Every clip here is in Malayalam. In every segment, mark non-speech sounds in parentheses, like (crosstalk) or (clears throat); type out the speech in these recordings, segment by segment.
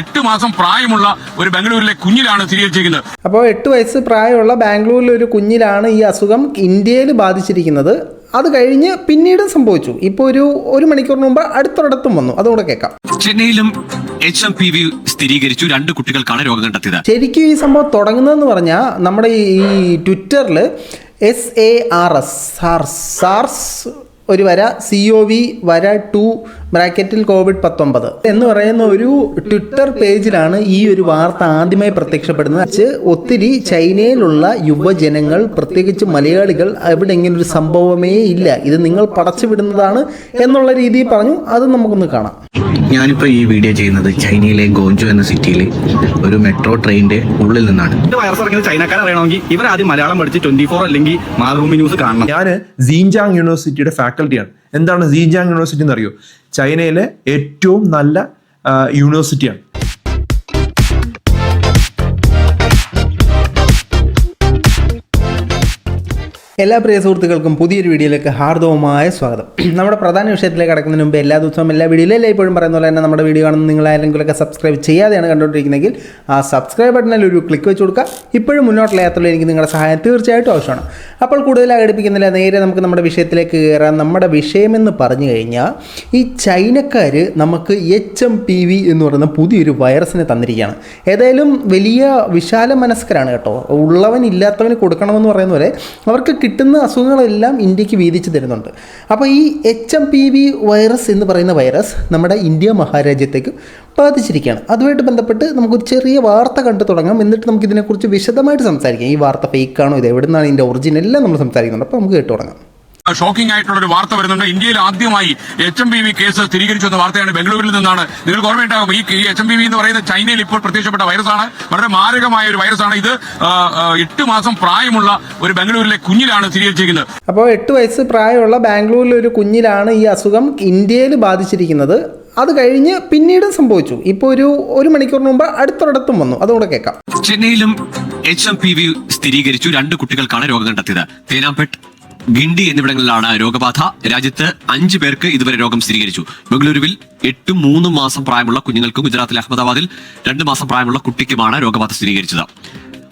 എട്ട് മാസം പ്രായമുള്ള ഒരു ബംഗളൂരിലെ കുഞ്ഞിലാണ് സ്ഥിരീകരിച്ചിരിക്കുന്നത് അപ്പോൾ എട്ട് വയസ്സ് പ്രായമുള്ള ബാംഗ്ലൂരിലെ ഒരു കുഞ്ഞിലാണ് ഈ അസുഖം ഇന്ത്യയിൽ ബാധിച്ചിരിക്കുന്നത്. അത് കഴിഞ്ഞ് പിന്നീട് സംഭവിച്ചു. ഇപ്പോൾ ഒരു ഒരു മണിക്കൂറിന് മുമ്പ് അടുത്തൊരിടത്തും വന്നു. അതുകൂടെ കേൾക്കാം. ചെന്നൈയിലും എച്ച് എം പി വി സ്ഥിരീകരിച്ചു. രണ്ട് കുട്ടികൾക്കാണ് രോഗം കണ്ടെത്തിയത്. ശരിക്കും ഈ സംഭവം തുടങ്ങുന്നതെന്ന് പറഞ്ഞാൽ നമ്മുടെ ഈ ഈ ട്വിറ്ററിൽ S A R S SARS SARS ഒരു വര സി ഒ വി വര ടു ബ്രാക്കറ്റിൽ കോവിഡ് പത്തൊമ്പത്. എന്ന് പറയുന്ന ഒരു ട്വിറ്റർ പേജിലാണ് ഈ ഒരു വാർത്ത ആദ്യമായി പ്രത്യക്ഷപ്പെടുന്നത്. ഒത്തിരി ചൈനയിലുള്ള യുവജനങ്ങൾ പ്രത്യേകിച്ച് മലയാളികൾ അവിടെ ഇങ്ങനെ ഒരു സംഭവമേ ഇല്ല. ഇത് നിങ്ങൾ പടച്ചു വിടുന്നതാണ് എന്നുള്ള രീതിയിൽ പറഞ്ഞു. അത് നമുക്കൊന്ന് കാണാം. ഞാനിപ്പോൾ ഈ വീഡിയോ ചെയ്യുന്നത് ചൈനയിലെ ഗോഞ്ചു എന്ന സിറ്റിയിലെ ഒരു മെട്രോ ട്രെയിനിന്റെ ഉള്ളിൽ നിന്നാണ്. വൈറസ് ഇറങ്ങിയത് ചൈനക്കാരെ അറിയണമെങ്കിൽ ഇവർ ആദ്യം മലയാളം പഠിച്ച് ട്വന്റി ഫോർ അല്ലെങ്കിൽ മാതൃഭൂമി ന്യൂസ് കാണണം. ഞാൻ സീൻജാങ് യൂണിവേഴ്സിറ്റിയുടെ ഫാക്കൽറ്റിയാണ് എന്താണ് സീൻജാങ് യൂണിവേഴ്സിറ്റി എന്ന് അറിയോ? ചൈനയിലെ ഏറ്റവും നല്ല യൂണിവേഴ്സിറ്റിയാണ് എല്ലാ പ്രിയ സുഹൃത്തുക്കൾക്കും പുതിയൊരു വീഡിയോയിലേക്ക് ഹാർദവമായ സ്വാഗതം. (clears throat) നമ്മുടെ പ്രധാന വിഷയത്തിലേക്ക് കടക്കുന്നതിന് മുമ്പ് എല്ലാ ദിവസവും എല്ലാ വീഡിയോയിലും ഇപ്പോഴും പറയുന്ന പോലെ തന്നെ നമ്മുടെ വീഡിയോ കാണുന്ന നിങ്ങൾ ആരെങ്കിലുമൊക്കെ സബ്സ്ക്രൈബ് ചെയ്യാതെയാണ് കണ്ടുകൊണ്ടിരിക്കുന്നതെങ്കിൽ ആ സബ്സ്ക്രൈബ് ബട്ടണിൽ ഒരു ക്ലിക്ക് വെച്ച് കൊടുക്കുക. ഇപ്പോഴും മുന്നോട്ടുള്ള യാത്രയിൽ എനിക്ക് നിങ്ങളുടെ സഹായം തീർച്ചയായിട്ടും ആവശ്യമാണ്. അപ്പോൾ കൂടുതൽ അകടിപ്പിക്കുന്നില്ല നേരെ നമുക്ക് നമ്മുടെ വിഷയത്തിലേക്ക് കയറാം. നമ്മുടെ വിഷയമെന്ന് പറഞ്ഞു കഴിഞ്ഞാൽ ഈ ചൈനക്കാർ നമുക്ക് എച്ച് എം പി വി എന്ന് പറയുന്ന പുതിയൊരു വൈറസിനെ തന്നിരിക്കുകയാണ്. ഏതായാലും വലിയ വിശാല മനസ്കരാണ് കേട്ടോ. ഉള്ളവൻ ഇല്ലാത്തവന് കൊടുക്കണമെന്ന് പറയുന്ന പോലെ അവർക്ക് കിട്ടുന്ന അസുഖങ്ങളെല്ലാം ഇന്ത്യയ്ക്ക് വീതിച്ച് തരുന്നുണ്ട്. അപ്പോൾ ഈ H M P V virus എന്ന് പറയുന്ന വൈറസ് നമ്മുടെ ഇന്ത്യ മഹാരാജ്യത്തേക്ക് ബാധിച്ചിരിക്കുകയാണ്. അതുമായിട്ട് ബന്ധപ്പെട്ട് നമുക്കൊരു ചെറിയ വാർത്ത കണ്ടു തുടങ്ങാം. എന്നിട്ട് നമുക്ക് ഇതിനെക്കുറിച്ച് വിശദമായിട്ട് സംസാരിക്കാം. ഈ വാർത്ത ഫേക്കാണോ ഇത് എവിടെ നിന്നാണ് ഇതിന്റെ ഒറിജിനെല്ലാം നമ്മൾ സംസാരിക്കുന്നുണ്ട്. അപ്പോൾ നമുക്ക് കേട്ടു തുടങ്ങാം. ഷോക്കിംഗ് ആയിട്ടുള്ള ഒരു വാർത്ത വരുന്നുണ്ട്. ഇന്ത്യയിൽ ആദ്യമായി H M B V case സ്ഥിരീകരിച്ചു എന്ന വാർത്തയാണ് ബംഗളൂരിൽ നിന്നാണ്. നിങ്ങൾക്ക് ഓർമ്മയുണ്ടാകും ഈ എച്ച് എം ബി വി എന്ന് പറയുന്നത് ചൈനയിൽ ഇപ്പോൾ പ്രത്യക്ഷപ്പെട്ട വൈറസാണ്. വളരെ മാരകമായ ഒരു വൈറസാണ്. ഇത് എട്ട് മാസം പ്രായമുള്ള ഒരു ബംഗളൂരിലെ കുഞ്ഞിലാണ് സ്ഥിരീകരിച്ചിരിക്കുന്നത്. അപ്പോൾ എട്ട് വയസ്സ് പ്രായമുള്ള ബാംഗ്ലൂരിലെ ഒരു കുഞ്ഞിലാണ് ഈ അസുഖം ഇന്ത്യയിൽ ബാധിച്ചിരിക്കുന്നത്. അത് കഴിഞ്ഞ് പിന്നീട് സംഭവിച്ചു. ഇപ്പോൾ ഒരു ഒരു മണിക്കൂറിന് മുമ്പ് അടുത്തൊരിടത്തും വന്നു. അതുകൂടെ കേൾക്കാം. ചെന്നൈയിലും എച്ച് എം പി വി സ്ഥിരീകരിച്ചു. രണ്ട് കുട്ടികൾക്കാണ് രോഗം കണ്ടെത്തിയത്. തേനാമ്പെട്ട് ഗിണ്ടി എന്നിവിടങ്ങളിലാണ് രോഗബാധ. രാജ്യത്ത് അഞ്ചു പേർക്ക് ഇതുവരെ രോഗം സ്ഥിരീകരിച്ചു. ബംഗളൂരുവിൽ എട്ടും മൂന്നും മാസം പ്രായമുള്ള കുഞ്ഞുങ്ങൾക്കും ഗുജറാത്തിലെ അഹമ്മദാബാദിൽ രണ്ട് മാസം പ്രായമുള്ള കുട്ടിക്കുമാണ് രോഗബാധ സ്ഥിരീകരിച്ചത്.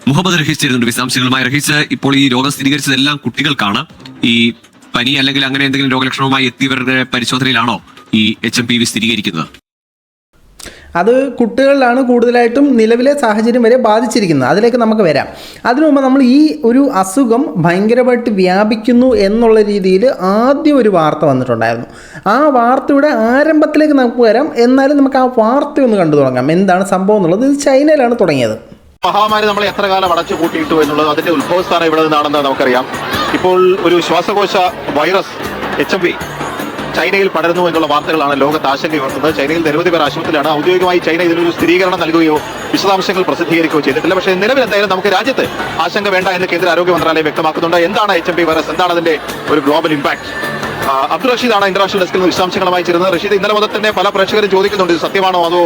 മുഹമ്മദ് റഹീസ് ചേരുന്നുണ്ട് വിശദാംശങ്ങളുമായി. റഹീസ് ഇപ്പോൾ ഈ രോഗം സ്ഥിരീകരിച്ചതെല്ലാം കുട്ടികൾക്കാണ്. ഈ പനി അല്ലെങ്കിൽ അങ്ങനെ എന്തെങ്കിലും രോഗലക്ഷണവുമായി എത്തിയവരുടെ പരിശോധനയിലാണോ ഈ എച്ച് എം പി വി സ്ഥിരീകരിക്കുന്നത്? അത് കുട്ടികളിലാണ് കൂടുതലായിട്ടും നിലവിലെ സാഹചര്യം വരെ ബാധിച്ചിരിക്കുന്നത്. അതിലേക്ക് നമുക്ക് വരാം. അതിനു മുമ്പ് നമ്മൾ ഈ ഒരു അസുഖം ഭയങ്കരമായിട്ട് വ്യാപിക്കുന്നു എന്നുള്ള രീതിയിൽ ആദ്യം ഒരു വാർത്ത വന്നിട്ടുണ്ടായിരുന്നു. ആ വാർത്തയുടെ ആരംഭത്തിലേക്ക് നമുക്ക് വരാം. എന്നാലും നമുക്ക് ആ വാർത്ത ഒന്ന് കണ്ടു തുടങ്ങാം. എന്താണ് സംഭവം എന്നുള്ളത് ഇത് ചൈനയിലാണ് തുടങ്ങിയത്. മഹാമാരി നമ്മളെ എത്ര കാലം അടച്ചു കൂട്ടിയിട്ടു എന്നുള്ളത് അതിന്റെ ഉത്ഭവസ്ഥാനം ഇവിടെ നിന്നാണെന്ന് നമുക്കറിയാം. ഇപ്പോൾ ഒരു ശ്വാസകോശ വൈറസ് എച്ച് എം വി ചൈനയിൽ പടരുന്നു എന്നുള്ള വാർത്തകളാണ് ലോകത്ത് ആശങ്ക ഉയർത്തുന്നത് ചൈനയിൽ നിരവധി പേർ ആശുപത്രിയിലാണ്. ഔദ്യോഗികമായി ചൈന ഇതിനൊരു സ്ഥിരീകരണം നൽകുകയോ വിശദാംശങ്ങൾ പ്രസിദ്ധീകരിക്കുകയോ ചെയ്തിട്ടില്ല. പക്ഷേ നിലവിൽ എന്തായാലും നമുക്ക് രാജ്യത്ത് ആശങ്ക വേണ്ട എന്ന് കേന്ദ്ര ആരോഗ്യ മന്ത്രാലയം വ്യക്തമാക്കുന്നുണ്ട്. എന്താണ് എച്ച് എം പി വൈറസ് എന്താണ് അതിന്റെ ഒരു ഗ്ലോബൽ ഇമ്പാക്ട് അബ്ദുൾ റഷീദാണ് ഇന്റർനാഷണൽ ഡെസ്കിൽ നിന്ന് വിശദാംശങ്ങളുമായി ചേരുന്നത്. റഷീദ് ഇന്നലെ മുതൽ തന്നെ പല പ്രേക്ഷകരും ചോദിക്കുന്നുണ്ട് ഇത് സത്യമാണോ അതോ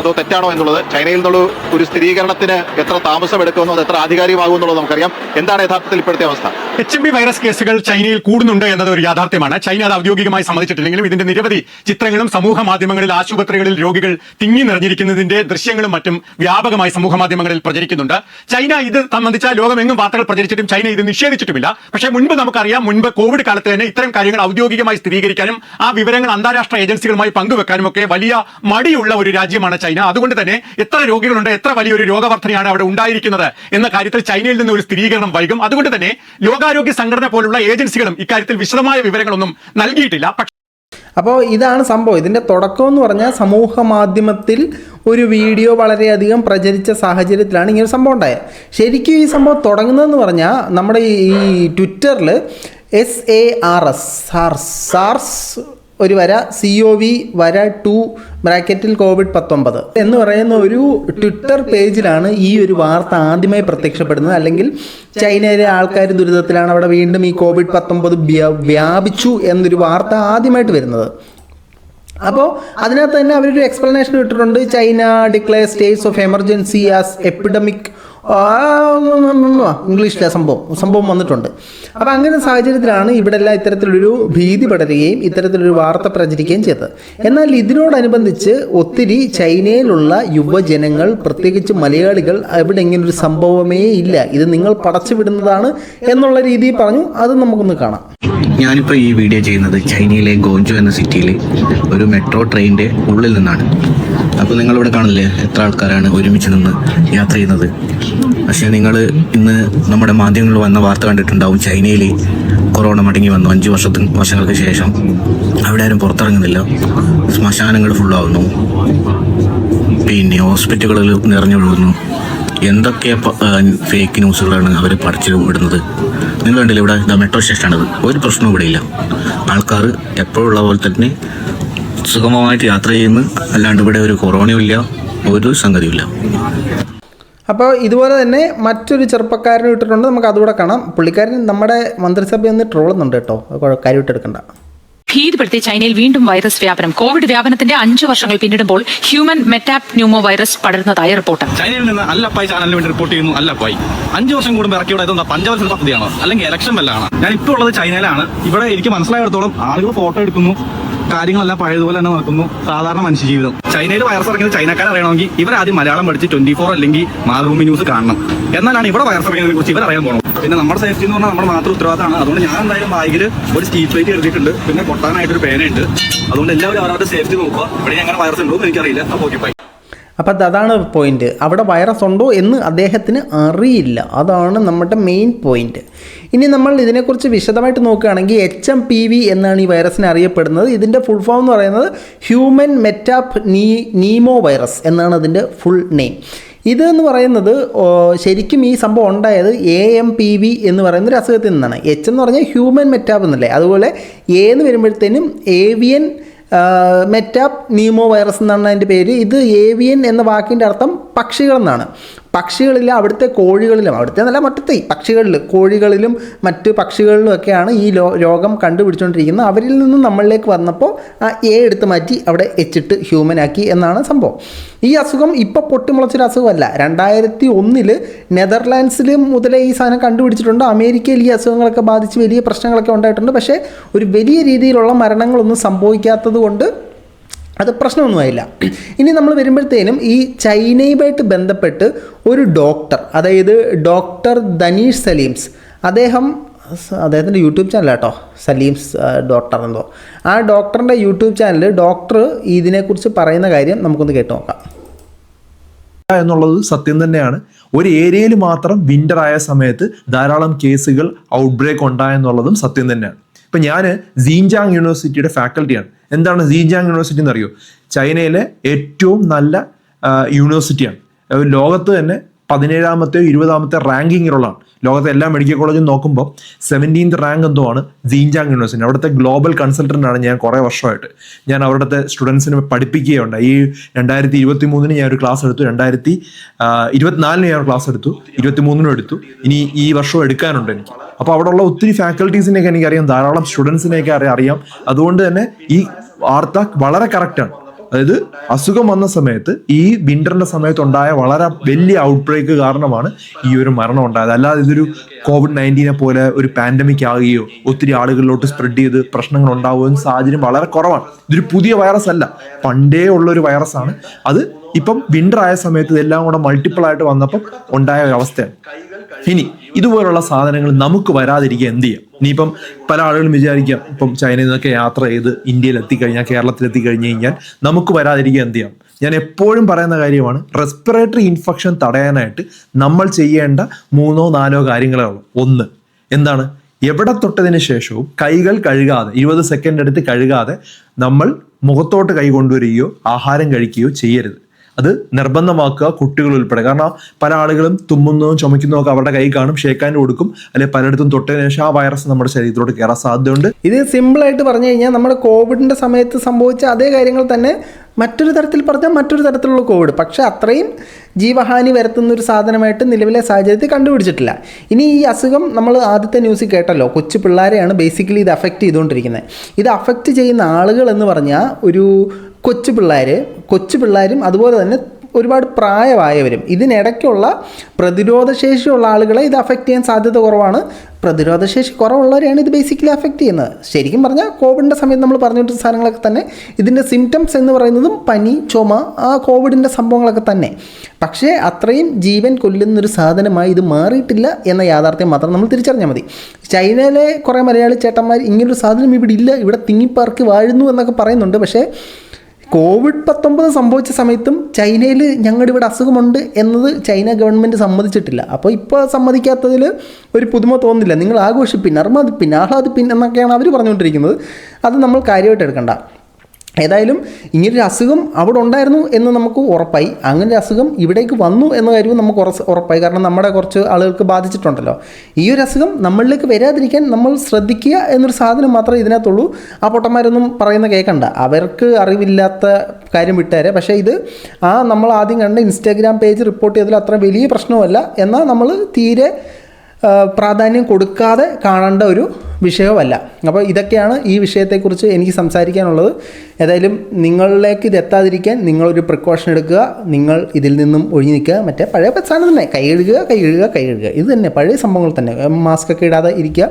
അതോ തെറ്റാണോ എന്നുള്ളത്. ചൈനയിൽ നിന്നുള്ള ഒരു സ്ഥിരീകരണത്തിന് എത്ര താമസം എടുക്കുമെന്നോ അത് എത്ര ആധികാരികമാകുമെന്നുള്ളത് നമുക്കറിയാം. എന്താണ് യഥാർത്ഥത്തിൽ ഇപ്പോഴത്തെ അവസ്ഥ? എച്ച് എം ബി വൈറസ് കേസുകൾ ചൈനയിൽ കൂടുന്നുണ്ട് എന്നത് ഒരു യാഥാർത്ഥ്യമാണ്. ചൈന അത് ഔദ്യോഗികമായി സമ്മതിച്ചിട്ടില്ലെങ്കിലും ഇതിന്റെ നിരവധി ചിത്രങ്ങളും സമൂഹ മാധ്യമങ്ങളിൽ ആശുപത്രികളിൽ രോഗികൾ തിങ്ങി നിറഞ്ഞിരിക്കുന്നതിന്റെ ദൃശ്യങ്ങളും മറ്റും വ്യാപകമായി സമൂഹ മാധ്യമങ്ങളിൽ പ്രചരിക്കുന്നുണ്ട്. ചൈന ഇത് സംബന്ധിച്ച ലോകമെങ്ങും വാർത്തകൾ പ്രചരിച്ചിട്ടും ചൈന ഇത് നിഷേധിച്ചിട്ടുമില്ല. പക്ഷേ മുൻപ് നമുക്കറിയാം മുൻപ് കോവിഡ് കാലത്ത് തന്നെ ഇത്തരം കാര്യങ്ങൾ ഔദ്യോഗികമായി സ്ഥിരീകരിക്കാനും ആ വിവരങ്ങൾ അന്താരാഷ്ട്ര ഏജൻസികളുമായി പങ്കുവെക്കാനും ഒക്കെ വലിയ മടിയുള്ള ഒരു രാജ്യമാണ് ചൈന. അതുകൊണ്ട് തന്നെ എത്ര രോഗികളുണ്ട് എത്ര വലിയൊരു രോഗവർദ്ധനയാണ് അവിടെ ഉണ്ടായിരിക്കുന്നത് എന്ന കാര്യത്തിൽ ചൈനയിൽ നിന്ന് ഒരു സ്ഥിരീകരണം വൈകും. അതുകൊണ്ട് തന്നെ ലോകാരോഗ്യ സംഘടന പോലുള്ള ഏജൻസികളും ഇക്കാര്യത്തിൽ വിശദമായ വിവരങ്ങളൊന്നും നൽകിയിട്ടില്ല. അപ്പോൾ ഇതാണ് സംഭവം. ഇതിന്റെ തുടക്കം എന്ന് പറഞ്ഞാൽ സമൂഹ മാധ്യമത്തിൽ ഒരു വീഡിയോ വളരെയധികം പ്രചരിച്ച സാഹചര്യത്തിലാണ് ഇങ്ങനെ സംഭവം ഉണ്ടായത്. ശരിക്കും ഈ സംഭവം തുടങ്ങുന്നതെന്ന് പറഞ്ഞാൽ നമ്മുടെ ഈ ട്വിറ്ററിൽ S A R S SARS SARS ഒരു വര സി ഒ വി വര ടു ബ്രാക്കറ്റിൽ കോവിഡ് പത്തൊമ്പത് എന്ന് പറയുന്ന ഒരു ട്വിറ്റർ പേജിലാണ് ഈ ഒരു വാർത്ത ആദ്യമായി പ്രത്യക്ഷപ്പെടുന്നത് അല്ലെങ്കിൽ ചൈനയിലെ ആൾക്കാർ ദുരിതത്തിലാണ് അവിടെ വീണ്ടും ഈ കോവിഡ് പത്തൊമ്പത് വ്യാപിച്ചു എന്നൊരു വാർത്ത ആദ്യമായിട്ട് വരുന്നത് അപ്പോൾ അതിനകത്ത് തന്നെ അവരൊരു എക്സ്പ്ലനേഷൻ ഇട്ടിട്ടുണ്ട് China declare states of emergency as epidemic ഇംഗ്ലീഷിലെ സംഭവം സംഭവം വന്നിട്ടുണ്ട് അപ്പോൾ അങ്ങനെ സാഹചര്യത്തിലാണ് ഇവിടെ എല്ലാം ഇത്തരത്തിലൊരു ഭീതി പടരുകയും ഇത്തരത്തിലൊരു വാർത്ത പ്രചരിക്കുകയും ചെയ്തത്. എന്നാൽ ഇതിനോടനുബന്ധിച്ച് ഒത്തിരി ചൈനയിലുള്ള യുവജനങ്ങൾ പ്രത്യേകിച്ച് മലയാളികൾ അവിടെ ഇങ്ങനെ ഒരു സംഭവമേ ഇല്ല. ഇത് നിങ്ങൾ പടച്ചു വിടുന്നതാണ് എന്നുള്ള രീതിയിൽ പറഞ്ഞു. അത് നമുക്കൊന്ന് കാണാം. ഞാനിപ്പോൾ ഈ വീഡിയോ ചെയ്യുന്നത് ചൈനയിലെ ഗോഞ്ചു എന്ന സിറ്റിയിലെ ഒരു മെട്രോ ട്രെയിനിന്റെ ഉള്ളിൽ നിന്നാണ്. അപ്പോൾ നിങ്ങളിവിടെ കാണില്ലേ എത്ര ആൾക്കാരാണ് ഒരുമിച്ച് നിന്ന് യാത്ര ചെയ്യുന്നത്? പക്ഷേ നിങ്ങൾ ഇന്ന് നമ്മുടെ മാധ്യമങ്ങളിൽ വന്ന വാർത്ത കണ്ടിട്ടുണ്ടാവും ചൈനയിൽ കൊറോണ മടങ്ങി വന്നു. അഞ്ച് വർഷത്തിന് വർഷങ്ങൾക്ക് ശേഷം. അവിടെ ആരും പുറത്തിറങ്ങുന്നില്ല. ശ്മശാനങ്ങൾ ഫുള്ളാവുന്നു പിന്നെ ഹോസ്പിറ്റലുകളിൽ നിറഞ്ഞു വിടുന്നു എന്തൊക്കെ ഫേക്ക് ന്യൂസുകളാണ് അവർ പഠിച്ചു വിടുന്നത്? നിങ്ങൾ കണ്ടില്ല ഇവിടെ? ഇതാ മെട്രോ സ്റ്റേഷനാണിത് ഒരു പ്രശ്നവും ഇവിടെ ഇല്ല. ആൾക്കാർ എപ്പോഴുള്ള പോലെ തന്നെ സുഗമമായിട്ട് യാത്ര ചെയ്യുന്നു. അല്ലാണ്ട് ഇവിടെ ഒരു കൊറോണയും ഇല്ല. ഒരു സംഗതിയും അപ്പോൾ ഇതുപോലെ തന്നെ മറ്റൊരു ചെറുപ്പക്കാരനെ ഇട്ടിട്ടുണ്ട്. നമുക്ക് അതുകൂടെ കാണാം. പുള്ളിക്കാരൻ നമ്മുടെ മന്ത്രിസഭയിൽ നിന്ന് ട്രോളുന്നുണ്ട് കേട്ടോ. കാര്യം വിട്ടെടുക്കണ്ട ഭീതിപ്പെടുത്തി ചൈനയിൽ വീണ്ടും വൈറസ് വ്യാപനം. കോവിഡ് വ്യാപനത്തിന്റെ അഞ്ചു വർഷങ്ങൾ പിന്നിടുമ്പോൾ ഹ്യൂമൻ മെറ്റാപ് ന്യൂമോ വൈറസ് പടരുന്നതായി റിപ്പോർട്ട്. ചൈനയിൽ നിന്ന് അല്ലപ്പായി ചാനലിന് വേണ്ടി റിപ്പോർട്ട് ചെയ്യുന്നു അല്ലപ്പായി. അഞ്ചു വർഷം കൂടുമ്പോൾ ഇറക്കിയുടെ ഇതെന്താ? പഞ്ചവത്സര പദ്ധതിയാണോ? അല്ലെങ്കിൽ ഇലക്ഷൻ വല്ലാണ് ഞാൻ ഇപ്പോൾ ഉള്ളത് ചൈനയിലാണ്. ഇവിടെ എനിക്ക് മനസ്സിലായിടത്തോളം ആളുകൾ ഫോട്ടോ എടുക്കുന്നു. കാര്യങ്ങളെല്ലാം പഴയതുപോലെ തന്നെ നടക്കുന്നു. സാധാരണ മനുഷ്യ ജീവിതം. ചൈനയിൽ വൈറസ് ഇറങ്ങിയത് ചൈനക്കാരെ അറിയണമെങ്കിൽ ഇവരാദ്യം മലയാളം പഠിച്ച് ട്വന്റി ഫോർ അല്ലെങ്കിൽ മാതൃഭൂമി ന്യൂസ് കാണണം. എന്നാലാണ് ഇവിടെ വൈറസ് ഇറങ്ങിയതിനെ കുറിച്ച് ഇവർ അറിയാൻ പോകണം പിന്നെ നമ്മുടെ സേഫ്റ്റി എന്ന് പറഞ്ഞാൽ നമ്മുടെ മാത്രം ഉത്തരവാദിത്തമാണ്. അതുകൊണ്ട് ഞാൻ എന്തായാലും ബാഗിൽ ഒരു സ്റ്റീറ്റ് പ്ലേറ്റ് എഴുതിയിട്ടുണ്ട് പിന്നെ പൊട്ടാനായിട്ടൊരു പേനയുണ്ട്. അതുകൊണ്ട് എല്ലാവരും അവരവരുടെ സേഫ്റ്റി നോക്കുക. ഇവിടെ എങ്ങനെ വൈറസ് ഉണ്ടോ എന്ന് എനിക്കറിയില്ല. അപ്പോൾ ഓക്കെ ബൈ അപ്പം അത് അതാണ് പോയിന്റ് അവിടെ വൈറസ് ഉണ്ടോ എന്ന് അദ്ദേഹത്തിന് അറിയില്ല. അതാണ് നമ്മുടെ മെയിൻ പോയിന്റ് ഇനി നമ്മൾ ഇതിനെക്കുറിച്ച് വിശദമായിട്ട് നോക്കുകയാണെങ്കിൽ എച്ച് എം പി വി എന്നാണ് ഈ വൈറസിനെ അറിയപ്പെടുന്നത്. ഇതിന്റെ ഫുൾ ഫോം എന്ന് പറയുന്നത് ഹ്യൂമൻ മെറ്റാപ്പ് നീ നീമോ വൈറസ് എന്നാണ് അതിന്റെ ഫുൾ നെയിം ഇത് എന്ന് പറയുന്നത് ശരിക്കും ഈ സംഭവം ഉണ്ടായത് എ എം പി വി എന്ന് പറയുന്ന ഒരു അസുഖത്തിൽ നിന്നാണ്. എച്ച് എന്ന് പറഞ്ഞാൽ ഹ്യൂമൻ മെറ്റാപ്പ് എന്നല്ലേ? അതുപോലെ എ എന്ന് വരുമ്പോഴത്തേനും ഏവിയൻ മെറ്റാപ്പ് നീമോ വൈറസ് എന്നാണ് അതിന്റെ പേര്. ഇത് ഏവിയൻ എന്ന വാക്കിന്റെ അർത്ഥം പക്ഷികൾ എന്നാണ് പക്ഷികളിൽ അവിടുത്തെ കോഴികളിലും അവിടുത്തെ നല്ല മറ്റത്തെ പക്ഷികളിൽ കോഴികളിലും മറ്റ് പക്ഷികളിലും ഒക്കെയാണ് ഈ ലോ രോഗം കണ്ടുപിടിച്ചുകൊണ്ടിരിക്കുന്നത് അവരിൽ നിന്നും നമ്മളിലേക്ക് വന്നപ്പോൾ ആ എ എടുത്ത് മാറ്റി അവിടെ എച്ചിട്ട് ഹ്യൂമനാക്കി എന്നാണ് സംഭവം. ഈ അസുഖം ഇപ്പോൾ പൊട്ടിമുളച്ചൊരു അസുഖമല്ല രണ്ടായിരത്തി ഒന്നിൽ നെതർലാൻഡ്സിൽ മുതലേ ഈ സാധനം കണ്ടുപിടിച്ചിട്ടുണ്ട്. അമേരിക്കയിൽ ഈ അസുഖങ്ങളൊക്കെ ബാധിച്ച് വലിയ പ്രശ്നങ്ങളൊക്കെ ഉണ്ടായിട്ടുണ്ട്. പക്ഷേ ഒരു വലിയ രീതിയിലുള്ള മരണങ്ങളൊന്നും സംഭവിക്കാത്തത് കൊണ്ട് അത് പ്രശ്നമൊന്നുമായില്ല ഇനി നമ്മൾ വരുമ്പോഴത്തേനും ഈ ചൈനയുമായിട്ട് ബന്ധപ്പെട്ട് ഒരു ഡോക്ടർ അതായത് ഡോക്ടർ ധനീഷ് സലീംസ് അദ്ദേഹം അദ്ദേഹത്തിന്റെ യൂട്യൂബ് ചാനൽ കേട്ടോ സലീംസ് ഡോക്ടർ എന്തോ. ആ ഡോക്ടറിന്റെ യൂട്യൂബ് ചാനൽ ഡോക്ടർ ഇതിനെക്കുറിച്ച് പറയുന്ന കാര്യം നമുക്കൊന്ന് കേട്ട് നോക്കാം. എന്നുള്ളത് സത്യം തന്നെയാണ്. ഒരു ഏരിയയിൽ മാത്രം വിന്റർ ആയ സമയത്ത് ധാരാളം കേസുകൾ ഔട്ട്ബ്രേക്ക് ഉണ്ടായെന്നുള്ളതും സത്യം തന്നെയാണ്. ഇപ്പൊ ഞാൻ സീൻജാങ് യൂണിവേഴ്സിറ്റിയുടെ ഫാക്കൽറ്റിയാണ് എന്താണ് സീജാങ് യൂണിവേഴ്സിറ്റി എന്നറിയോ? ചൈനയിലെ ഏറ്റവും നല്ല യൂണിവേഴ്സിറ്റിയാണ് ലോകത്ത് തന്നെ പതിനേഴാമത്തെ ഇരുപതാമത്തെ റാങ്കിങ്ങിലുള്ളതാണ് ലോകത്തെ എല്ലാ മെഡിക്കൽ കോളേജും നോക്കുമ്പോൾ സെവന്റീൻത് റാങ്ക് എന്തോ ആണ് ജീൻജാങ് യൂണിവേഴ്സിറ്റി അവിടുത്തെ ഗ്ലോബൽ കൺസൾട്ടന്റ് ആണ് ഞാൻ കുറേ വർഷമായിട്ട്. ഞാൻ അവിടുത്തെ സ്റ്റുഡൻസിന് പഠിപ്പിക്കുകയുണ്ട് ഈ രണ്ടായിരത്തി ഇരുപത്തി മൂന്നിന് ഞാൻ ഒരു ക്ലാസ് എടുത്തു. രണ്ടായിരത്തി ഇരുപത്തിനാലിന് ഞാൻ ക്ലാസ് എടുത്തു. ഇരുപത്തി മൂന്നിനും എടുത്തു. ഇനി ഈ വർഷം എടുക്കാനുണ്ട് എനിക്ക്. അപ്പോൾ അവിടെയുള്ള ഒത്തിരി ഫാക്കൽറ്റീസിനെയൊക്കെ എനിക്കറിയാം. ധാരാളം സ്റ്റുഡൻസിനെയൊക്കെ അറിയാം. അതുകൊണ്ട് തന്നെ ഈ വാർത്ത വളരെ കറക്റ്റാണ് അതായത് അസുഖം വന്ന സമയത്ത് ഈ വിന്ററിന്റെ സമയത്ത് ഉണ്ടായ വളരെ വലിയ ഔട്ട് ബ്രേക്ക് കാരണമാണ് ഈ ഒരു മരണം ഉണ്ടായത്. അല്ലാതെ ഇതൊരു കോവിഡ് നയന്റീനെ പോലെ ഒരു പാൻഡമിക് ആകുകയോ ഒത്തിരി ആളുകളിലോട്ട് സ്പ്രെഡ് ചെയ്ത് പ്രശ്നങ്ങൾ ഉണ്ടാവുകയും സാഹചര്യം വളരെ കുറവാണ്. ഇതൊരു പുതിയ വൈറസ് അല്ല. പണ്ടേ ഉള്ള ഒരു വൈറസ് ആണ്. അത് ഇപ്പം വിന്റർ ആയ സമയത്ത് ഇതെല്ലാം കൂടെ മൾട്ടിപ്പിൾ ആയിട്ട് വന്നപ്പം ഉണ്ടായ ഒരു അവസ്ഥയാണ്. ഇനി ഇതുപോലുള്ള സാധനങ്ങൾ നമുക്ക് വരാതിരിക്കുക എന്ത് ചെയ്യാം? ഇനിയിപ്പം പല ആളുകളും വിചാരിക്കാം ഇപ്പം ചൈനയിൽ നിന്നൊക്കെ യാത്ര ചെയ്ത് ഇന്ത്യയിൽ എത്തിക്കഴിഞ്ഞാൽ കേരളത്തിൽ എത്തിക്കഴിഞ്ഞ് കഴിഞ്ഞാൽ നമുക്ക് വരാതിരിക്കുക എന്ത് ചെയ്യാം? ഞാൻ എപ്പോഴും പറയുന്ന കാര്യമാണ് റെസ്പിറേറ്ററി ഇൻഫെക്ഷൻ തടയാനായിട്ട് നമ്മൾ ചെയ്യേണ്ട മൂന്നോ നാലോ കാര്യങ്ങളേ ഉള്ളൂ. ഒന്ന് എന്താണ്? എവിടെ തൊട്ടതിന് ശേഷവും കൈകൾ കഴുകാതെ ഇരുപത് സെക്കൻഡ് എടുത്ത് കഴുകാതെ നമ്മൾ മുഖത്തോട്ട് കൈ കൊണ്ടുവരികയോ ആഹാരം കഴിക്കുകയോ ചെയ്യരുത്. അത് നിർബന്ധമാക്കുക കുട്ടികൾ ഉൾപ്പെടെ. കാരണം പല ആളുകളും തുമ്മുന്നതും ചുമക്കുന്നതും ഒക്കെ അവരുടെ കൈ കാണും ഷേക്കാന്റെ കൊടുക്കും അല്ലെങ്കിൽ പലയിടത്തും തൊട്ടതിന് ശേഷം ആ വൈറസ് നമ്മുടെ ശരീരത്തിലോട്ട് കയറാൻ സാധ്യതയുണ്ട്. ഇത് സിമ്പിളായിട്ട് പറഞ്ഞു കഴിഞ്ഞാൽ നമ്മുടെ കോവിഡിന്റെ സമയത്ത് സംഭവിച്ച അതേ കാര്യങ്ങൾ തന്നെ മറ്റൊരു തരത്തിൽ പറഞ്ഞാൽ മറ്റൊരു തരത്തിലുള്ള കോവിഡ് പക്ഷേ അത്രയും ജീവഹാനി വരുത്തുന്ന ഒരു സാധനമായിട്ട് നിലവിലെ സാഹചര്യത്തിൽ കണ്ടുപിടിച്ചിട്ടില്ല. ഇനി ഈ അസുഖം നമ്മൾ ആദ്യത്തെ ന്യൂസിൽ കേട്ടല്ലോ. കൊച്ചു പിള്ളേരെയാണ് ബേസിക്കലി ഇത് അഫക്റ്റ് ചെയ്തുകൊണ്ടിരിക്കുന്നത്. ഇത് അഫക്റ്റ് ചെയ്യുന്ന ആളുകൾ എന്ന് പറഞ്ഞാൽ ഒരു കൊച്ചു പിള്ളേർ കൊച്ചു പിള്ളേരും അതുപോലെ തന്നെ ഒരുപാട് പ്രായമായവരും. ഇതിനിടയ്ക്കുള്ള പ്രതിരോധശേഷിയുള്ള ആളുകളെ ഇത് അഫക്റ്റ് ചെയ്യാൻ സാധ്യത കുറവാണ്. പ്രതിരോധശേഷി കുറവുള്ളവരെയാണ് ഇത് ബേസിക്കലി അഫക്റ്റ് ചെയ്യുന്നത്. ശരിക്കും പറഞ്ഞാൽ കോവിഡിന്റെ സമയത്ത് നമ്മൾ പറഞ്ഞിട്ട് സാധനങ്ങളൊക്കെ തന്നെ ഇതിന്റെ സിംറ്റംസ് എന്ന് പറയുന്നതും പനി ചുമ ആ കോവിഡിന്റെ സംഭവങ്ങളൊക്കെ തന്നെ. പക്ഷേ അത്രയും ജീവൻ കൊല്ലുന്നൊരു സാധനമായി ഇത് മാറിയിട്ടില്ല എന്ന യാഥാർത്ഥ്യം മാത്രം നമ്മൾ തിരിച്ചറിഞ്ഞാൽ മതി. ചൈനയിലെ കുറേ മലയാളി ചേട്ടന്മാർ ഇങ്ങനൊരു സാധനം ഇവിടെ ഇല്ല ഇവിടെ തിങ്ങിപ്പാർക്ക് വാഴുന്നു എന്നൊക്കെ പറയുന്നുണ്ട്. പക്ഷേ കോവിഡ് പത്തൊമ്പത് സംഭവിച്ച സമയത്തും ചൈനയിൽ ഞങ്ങളുടെ ഇവിടെ അസുഖമുണ്ട് എന്നത് ചൈന ഗവൺമെന്റ് സമ്മതിച്ചിട്ടില്ല. അപ്പോൾ ഇപ്പോൾ സമ്മതിക്കാത്തതിൽ ഒരു പുതുമ തോന്നുന്നില്ല. നിങ്ങൾ ആഘോഷിപ്പിൻ അർമാദിപ്പിൻ ആഹ്ലാദിപ്പിൻ എന്നൊക്കെയാണ് അവർ പറഞ്ഞുകൊണ്ടിരിക്കുന്നത്. അത് നമ്മൾ കാര്യമായിട്ട് എടുക്കണ്ട. ഏതായാലും ഇങ്ങനൊരു അസുഖം അവിടെ ഉണ്ടായിരുന്നു എന്ന് നമുക്ക് ഉറപ്പായി. അങ്ങനെ അസുഖം ഇവിടേക്ക് വന്നു എന്ന കാര്യവും നമുക്ക് ഉറപ്പായി. കാരണം നമ്മുടെ കുറച്ച് ആളുകൾക്ക് ബാധിച്ചിട്ടുണ്ടല്ലോ. ഈ ഒരു അസുഖം നമ്മളിലേക്ക് വരാതിരിക്കാൻ നമ്മൾ ശ്രദ്ധിക്കുക എന്നൊരു സാധനം മാത്രമേ ഇതിനകത്തുള്ളൂ. ആ പൊട്ടന്മാരൊന്നും പറയുന്ന കേൾക്കണ്ട അവർക്ക് അറിവില്ലാത്ത കാര്യം വിട്ടേരെ പക്ഷേ ഇത് ആ നമ്മൾ ആദ്യം കണ്ട ഇൻസ്റ്റാഗ്രാം പേജ് റിപ്പോർട്ട് ചെയ്തതിൽ അത്ര വലിയ പ്രശ്നമല്ല. എന്നാൽ നമ്മൾ തീരെ പ്രാധാന്യം കൊടുക്കാതെ കാണേണ്ട ഒരു വിഷയവുമല്ല അപ്പോൾ ഇതൊക്കെയാണ് ഈ വിഷയത്തെക്കുറിച്ച് എനിക്ക് സംസാരിക്കാനുള്ളത്. ഏതായാലും നിങ്ങളിലേക്ക് ഇത് എത്താതിരിക്കാൻ നിങ്ങളൊരു പ്രിക്കോഷൻ എടുക്കുക. നിങ്ങൾ ഇതിൽ നിന്നും ഒഴിഞ്ഞു നിൽക്കുക. മറ്റേ പഴയ സാധനം തന്നെ. കൈ കഴുകുക കൈ കഴുകുക കൈ കഴുകുക. ഇത് തന്നെ. പഴയ സംഭവങ്ങൾ തന്നെ. മാസ്ക് ഒക്കെ ഇടാതെ ഇരിക്കുക.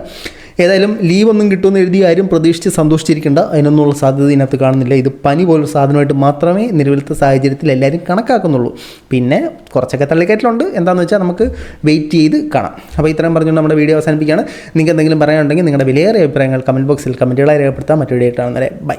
ഏതായാലും ലീവ് ഒന്നും കിട്ടുമെന്ന് എഴുതി ആരും പ്രതീക്ഷിച്ച് സന്തോഷിച്ചിരിക്കേണ്ട. അതിനൊന്നുള്ള സാധ്യത ഇതിനകത്ത് കാണുന്നില്ല. ഇത് പനി പോലൊരു സാധനമായിട്ട് മാത്രമേ നിലവിലത്തെ സാഹചര്യത്തിൽ എല്ലാവരും കണക്കാക്കുന്നുള്ളൂ. പിന്നെ കുറച്ചൊക്കെ തള്ളിക്കയറ്റിലുണ്ട്. എന്താണെന്ന് വെച്ചാൽ നമുക്ക് വെയിറ്റ് ചെയ്ത് കാണാം. അപ്പോൾ ഇത്രയും പറഞ്ഞുകൊണ്ട് നമ്മുടെ വീഡിയോ അവസാനിപ്പിക്കുകയാണ്. നിങ്ങൾക്ക് എന്തെങ്കിലും പറയാനുണ്ടെങ്കിൽ നിങ്ങളുടെ വിലയേറിയ അഭിപ്രായങ്ങൾ കമന്റ് ബോക്സിൽ കമന്റുകളായി രേഖപ്പെടുത്താം. മറ്റൊരു ഡേറ്റ് ആണെന്നേ ബൈ